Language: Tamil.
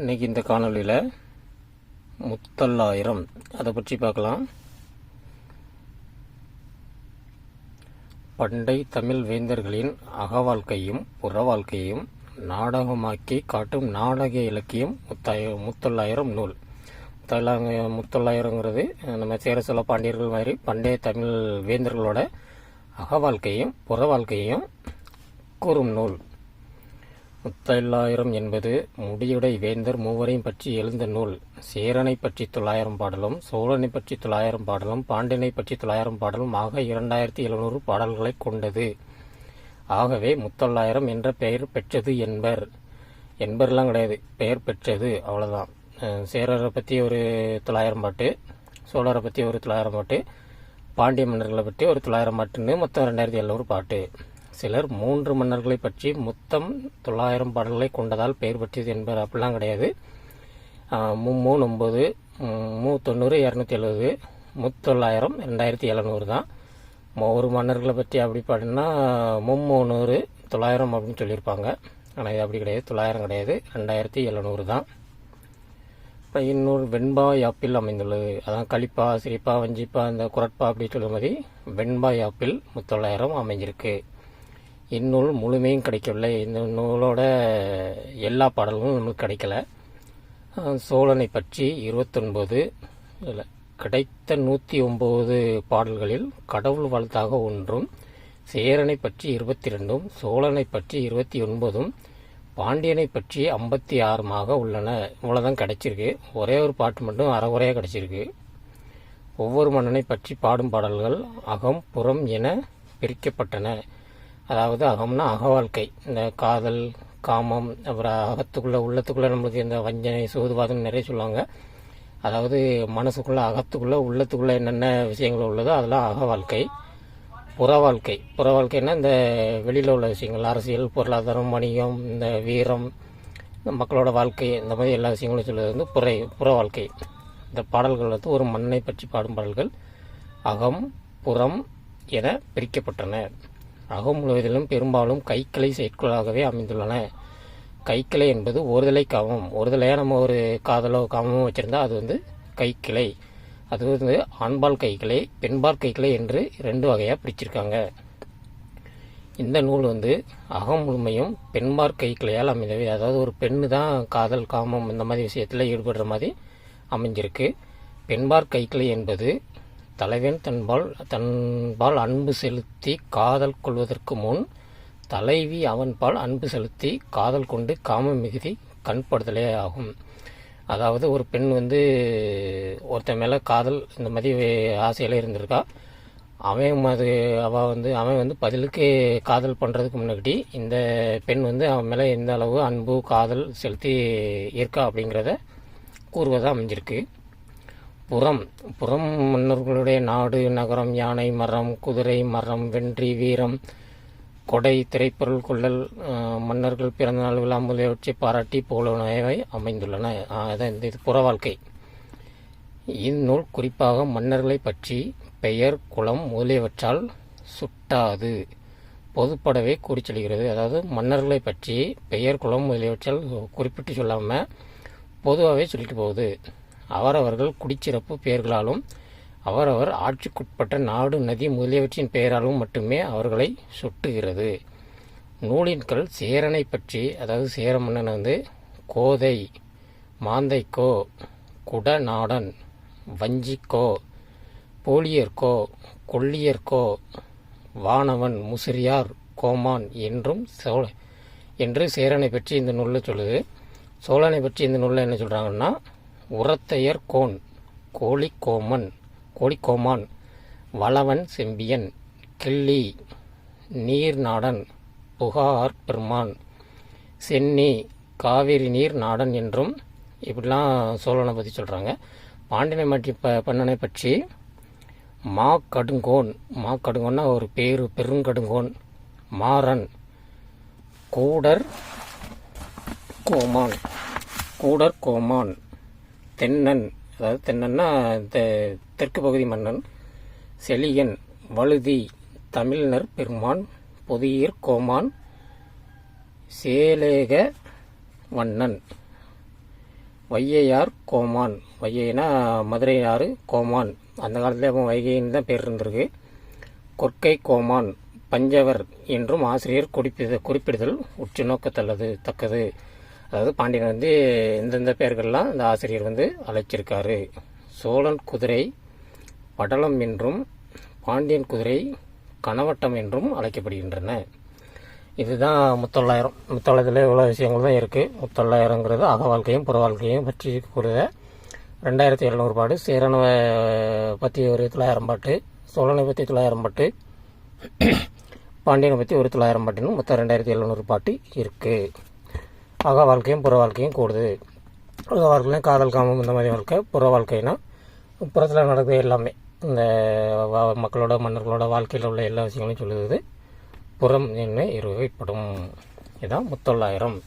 இன்றைக்கி இந்த காணொலியில் முத்தல்லாயிரம். அதை பற்றி பார்க்கலாம். பண்டை தமிழ் வேந்தர்களின் அகவாழ்க்கையும் புற வாழ்க்கையும் நாடகமாக்கி காட்டும் நாடக இலக்கியம் முத்தாய முத்தொள்ளாயிரம் நூல். முத்தொள்ளாயிரம் முத்தொள்ளாயிரங்கிறது நம்ம சேர சோழ பாண்டியர்கள் மாதிரி பண்டைய தமிழ் வேந்தர்களோட அகவாழ்க்கையும் புற வாழ்க்கையையும் கூறும் நூல். முத்தல்லாயிரம் என்பது முடியுடை வேந்தர் மூவரையும் பற்றி எழுந்த நூல். சேரனை பற்றி தொள்ளாயிரம் பாடலும் சோழனை பற்றி தொள்ளாயிரம் பாடலும் பாண்டியனை பற்றி தொள்ளாயிரம் பாடலும் ஆக இரண்டாயிரத்தி எழுநூறு பாடல்களை கொண்டது. ஆகவே முத்தொள்ளாயிரம் என்ற பெயர் பெற்றது என்பர். என்பர்லாம் கிடையாது. பெயர் பெற்றது. அவ்வளோதான் சேரரை பற்றி ஒரு தொள்ளாயிரம் பாட்டு சோழரை பற்றி ஒரு தொள்ளாயிரம் பாட்டு பாண்டிய மன்னர்களை பற்றி ஒரு தொள்ளாயிரம் பாட்டுன்னு மொத்தம் ரெண்டாயிரத்தி எழுநூறு பாட்டு. சிலர் மூன்று மன்னர்களை பற்றி மொத்தம் தொள்ளாயிரம் பாடல்களை கொண்டதால் பெயர் பெற்றது என்பது அப்படிலாம் கிடையாது. ஆஹ் மூணு ஒம்பது மூ தொண்ணூறு இரநூத்தி எழுபது முத்தொள்ளாயிரம் ரெண்டாயிரத்தி எழுநூறு தான். ஒரு மன்னர்களை பற்றி அப்படி பாடினா மும்மூணூறு தொள்ளாயிரம் அப்படின்னு சொல்லியிருப்பாங்க. ஆனால் இது அப்படி கிடையாது. தொள்ளாயிரம் கிடையாது. ரெண்டாயிரத்தி எழுநூறு தான். இப்போ இன்னொரு வெண்பா யாப்பில் அமைந்துள்ளது. அதான் களிப்பா சிரிப்பா வஞ்சிப்பா இந்த குரட்பா அப்படி சொல்லும் மாதிரி வெண்பா யாப்பில் முத்தொள்ளாயிரம் அமைஞ்சிருக்கு. இந்நூல் முழுமையும் கிடைக்கவில்லை. இந்த நூலோட எல்லா பாடல்களும் நம்மளுக்கு கிடைக்கல. சோழனை பற்றி இருபத்தொன்பது இல்லை கிடைத்த நூற்றி ஒம்பது பாடல்களில் கடவுள் வாழ்த்தாக ஒன்றும் சேரனை பற்றி இருபத்தி ரெண்டும் சோழனை பற்றி இருபத்தி ஒன்பதும் பாண்டியனை பற்றி ஐம்பத்தி ஆறுமாக உள்ளன. இவ்வளோதான் கிடைச்சிருக்கு. ஒரே ஒரு பாட்டு மட்டும் அறகுறையாக கிடைச்சிருக்கு. ஒவ்வொரு மன்னனை பற்றி பாடும் பாடல்கள் அகம் புறம் என பிரிக்கப்பட்டன. அதாவது அகம்னா அக வாழ்க்கை இந்த காதல் காமம் அப்புறம் அகத்துக்குள்ள உள்ளத்துக்குள்ள நம்மளுக்கு இந்த வஞ்சனை சூதுவாதம் நிறைய சொல்லுவாங்க. அதாவது மனசுக்குள்ள அகத்துக்குள்ள உள்ளத்துக்குள்ள என்னென்ன விஷயங்கள் உள்ளதோ அதெல்லாம் அக வாழ்க்கை புற வாழ்க்கை புற வாழ்க்கைன்னா இந்த வெளியில் உள்ள விஷயங்கள் அரசியல் பொருளாதாரம் வணிகம் இந்த வீரம் இந்த மக்களோட வாழ்க்கை இந்த மாதிரி எல்லா விஷயங்களும் சொல்வது வந்து புற புற வாழ்க்கை இந்த பாடல்கள் வந்து ஒரு மண்ணை பற்றி பாடும் பாடல்கள் அகம் புறம் என பிரிக்கப்பட்டன. அகம் முழுவதிலும் பெரும்பாலும் கைக்கிளை செயற்களாகவே அமைந்துள்ளன. கைக்கிளை என்பது ஒருதலை காமம். ஒருதலையாக நம்ம ஒரு காதலோ காமமோ வச்சுருந்தா அது வந்து கைக்கிளை. அது வந்து ஆண்பால் கைக்கிளை பெண்பால் கைக்கிளை என்று ரெண்டு வகையாக பிரிச்சிருக்காங்க. இந்த நூல் வந்து அகம் முழுமையும் பெண்பார் கைக்கிளையால் அமைந்தவை. அதாவது ஒரு பெண்ணு தான் காதல் காமம் இந்த மாதிரி விஷயத்தில் ஈடுபடுற மாதிரி அமைஞ்சிருக்கு. பெண்பார் கைக்கிளை என்பது தலைவன் தன்பால் தன்பால் அன்பு செலுத்தி காதல் கொள்வதற்கு முன் தலைவி அவன்பால் அன்பு செலுத்தி காதல் கொண்டு காம மிகுதி கண்படுதலே ஆகும். அதாவது ஒரு பெண் வந்து ஒருத்தன் மேலே காதல் இந்த மாதிரி ஆசையில் இருந்திருக்கா. அவன் அது அவள் வந்து அவன் வந்து பதிலுக்கு காதல் பண்ணுறதுக்கு முன்னாடி இந்த பெண் வந்து அவன் மேலே எந்த அளவு அன்பு காதல் செலுத்தி இருக்கா அப்படிங்கிறத கூறுவதாக அமைஞ்சிருக்கு. புறம். புறம் மன்னர்களுடைய நாடு நகரம் யானை மரம் குதிரை மரம் வென்றி வீரம் கொடை திரைப்பொருள் கொள்ளல் மன்னர்கள் பிறந்தநாள் விழா முதலியவற்றை பாராட்டி போலவை அமைந்துள்ளன. அதான் இந்த இது புற வாழ்க்கை. இந்நூல் குறிப்பாக மன்னர்களை பற்றி பெயர் குலம் முதலியவற்றால் சுட்டாது. பொதுப்படவே கூறி அதாவது மன்னர்களை பற்றி பெயர் குலம் முதலியவற்றால் குறிப்பிட்டு சொல்லாமல் பொதுவாகவே சொல்லிட்டு போகுது. அவரவர்கள் குடிச்சிறப்பு பெயர்களாலும் அவரவர் ஆட்சிக்குட்பட்ட நாடு நதி முதலியவற்றின் பெயராலும் மட்டுமே அவர்களை சுட்டுகிறது. நூலின்கள் சேரனை பற்றி அதாவது சேர மன்னன் வந்து கோதை மாந்தைக்கோ குடநாடன் வஞ்சிக்கோ போலியர்கோ கொள்ளியர்கோ வானவன் முசிறியார் கோமான் என்றும் சோழ என்று சேரனை பற்றி இந்த நூலில் சொல்லுது. சோழனை பற்றி இந்த நூலில் என்ன சொல்கிறாங்கன்னா உரத்தையர் கோன் கோழிக்கோமன் கோழிக்கோமான் வளவன் செம்பியன் கிள்ளி நீர்நாடன் புகார் பெருமான் சென்னி காவிரி நீர் நாடன் என்றும் இப்படிலாம் சோழனை பற்றி சொல்கிறாங்க பாண்டியனை பற்றி ப பண்ணனை பற்றி மா கடுங்கோன் மா கடுங்கோன்னா ஒரு பேரு பெருங்கடுங்கோன் மாறன் கூடர் கோமான் கூடர் கோமான். தென்னன் அதாவது தென்னன்னா தெ- தெற்கு பகுதி மன்னன் செலியன் வழுதி தமிழ்னர் பெருமான் பொதியர் கோமான் சேலேக வண்ணன் வையையார் கோமான். வையைனா மதுரை ஆறு கோமான். அந்த காலத்தில் அப்போ வைகைன்னு தான் பேர் இருந்திருக்கு. கொற்கை கோமான் பஞ்சவர் என்றும் ஆசிரியர் குறிப்பித குறிப்பிடுதல் உற்று நோக்கத்தல்லது தக்கது. அதாவது பாண்டியன் வந்து எந்தெந்த பெயர்கள்லாம் இந்த ஆசிரியர் வந்து அழைச்சிருக்காரு. சோழன் குதிரை படலம் என்றும் பாண்டியன் குதிரை கனவட்டம் என்றும் அழைக்கப்படுகின்றன. இதுதான் முத்தொள்ளாயிரம் முத்தொள்ளாயிரத்தில் இவ்வளோ விஷயங்கள் தான் இருக்குது முத்தொள்ளாயிரங்கிறது அக வாழ்க்கையும் புற வாழ்க்கையும் பற்றி கூறுத ரெண்டாயிரத்தி எழுநூறு பாட்டு சேரனை பற்றி ஒரு தொள்ளாயிரம் பாட்டு சோழனை பற்றி தொள்ளாயிரம் பாட்டு பாண்டியனை பற்றி ஒரு தொள்ளாயிரம் பாட்டுன்னு மொத்தம் ரெண்டாயிரத்தி எழுநூறு பாட்டு இருக்குது அக வாழ்க்கையும் புற வாழ்க்கையும் கூடுது. அக வாழ்க்கையிலும் காதல் காமம் இந்த மாதிரி வாழ்க்கை புற வாழ்க்கைனா புறத்தில் நடக்குது எல்லாமே. இந்த மக்களோட மன்னர்களோட வாழ்க்கையில் உள்ள எல்லா விஷயங்களையும் சொல்லுது. புறம் என்ன இருவகைப்படும். இதுதான் முத்தொள்ளாயிரம்.